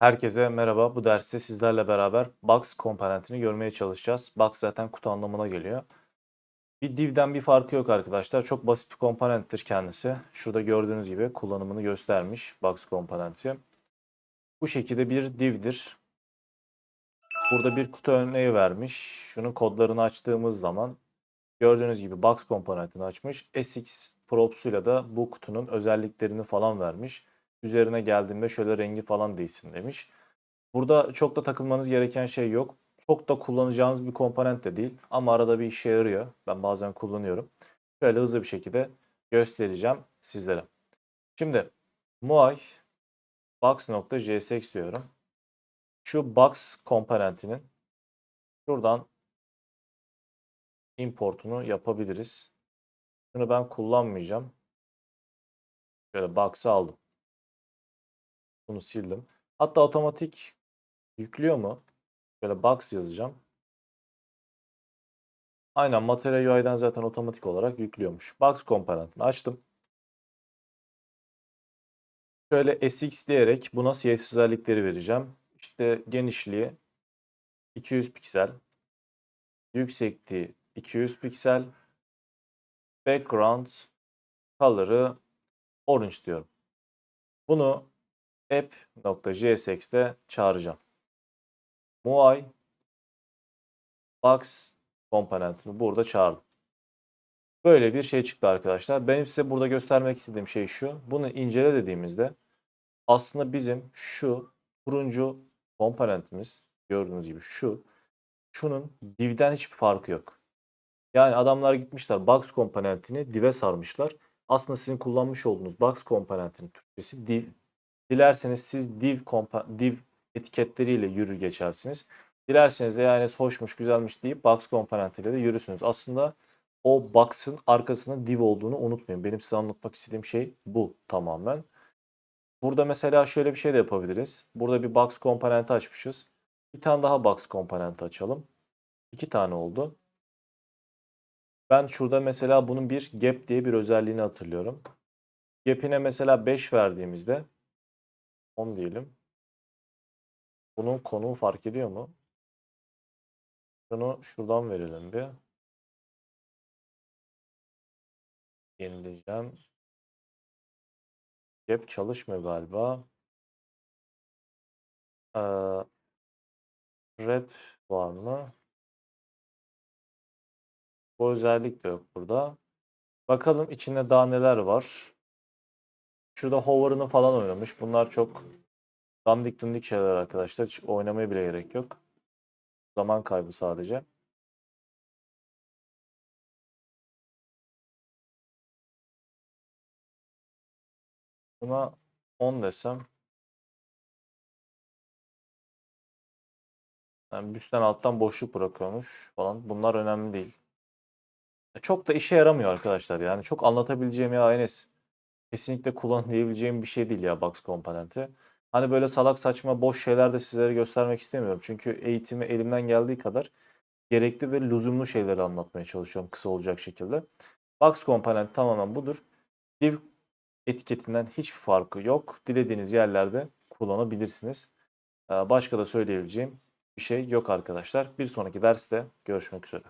Herkese merhaba. Bu derste sizlerle beraber box komponentini görmeye çalışacağız. Box zaten kutu anlamına geliyor. Bir div'den bir farkı yok arkadaşlar. Çok basit bir komponenttir kendisi. Şurada gördüğünüz gibi kullanımını göstermiş box komponenti. Bu şekilde bir div'dir. Burada bir kutu örneği vermiş. Şunun kodlarını açtığımız zaman gördüğünüz gibi box komponentini açmış. SX props'uyla da bu kutunun özelliklerini falan vermiş. Üzerine geldiğimde şöyle rengi falan değişsin demiş. Burada çok da takılmanız gereken şey yok. Çok da kullanacağınız bir komponent de değil ama arada bir işe yarıyor. Ben bazen kullanıyorum. Şöyle hızlı bir şekilde göstereceğim sizlere. Şimdi MUI box.jsx diyorum. Şu box komponentinin şuradan importunu yapabiliriz. Şunu ben kullanmayacağım. Şöyle box'ı aldım. Bunu sildim. Hatta otomatik yüklüyor mu? Böyle box yazacağım. Aynen Material UI'den zaten otomatik olarak yüklüyormuş. Box komponentini açtım. Şöyle SX diyerek buna CSS özellikleri vereceğim. İşte genişliği 200 piksel, yüksekliği 200 piksel, background color'ı orange diyorum. Bunu app.jsx'te çağıracağım. MUI box komponentini burada çağırdım. Böyle bir şey çıktı arkadaşlar. Benim size burada göstermek istediğim şey şu. Bunu incele dediğimizde aslında bizim şu turuncu komponentimiz gördüğünüz gibi şu şunun div'den hiçbir farkı yok. Yani adamlar gitmişler box komponentini div'e sarmışlar. Aslında sizin kullanmış olduğunuz box komponentinin Türkçesi div. Dilerseniz siz div, div etiketleriyle yürür geçersiniz. Dilerseniz de yani hoşmuş güzelmiş deyip box komponentiyle de yürürsünüz. Aslında o box'ın arkasında div olduğunu unutmayın. Benim size anlatmak istediğim şey bu tamamen. Burada mesela şöyle bir şey de yapabiliriz. Burada bir box komponenti açmışız. Bir tane daha box komponenti açalım. İki tane oldu. Ben şurada mesela bunun bir gap diye bir özelliğini hatırlıyorum. Gap'ine mesela 5 verdiğimizde 10 diyelim. Bunun konuğu fark ediyor mu? Şunu şuradan verelim bir. Yenileyeceğim. Gap çalışmıyor galiba. Ee, rep var mı? Bu özellik de yok burada. Bakalım içinde daha neler var. Şurada hover'ını falan oynamış. Bunlar çok dandik dundik şeyler arkadaşlar. Hiç oynamaya bile gerek yok. Zaman kaybı sadece. Buna 10 desem. Yani üstten alttan boşluk bırakıyormuş falan. Bunlar önemli değil. E, Çok da işe yaramıyor arkadaşlar. Yani çok anlatabileceğim ya Enes. Kesinlikle kullan diyebileceğim bir şey değil ya box komponenti. Hani böyle salak saçma boş şeyler de sizlere göstermek istemiyorum. Çünkü eğitimi elimden geldiği kadar gerekli ve lüzumlu şeyleri anlatmaya çalışıyorum kısa olacak şekilde. Box komponenti tamamen budur. Div etiketinden hiçbir farkı yok. Dilediğiniz yerlerde kullanabilirsiniz. Ee, Başka da söyleyebileceğim bir şey yok arkadaşlar. Bir sonraki derste görüşmek üzere.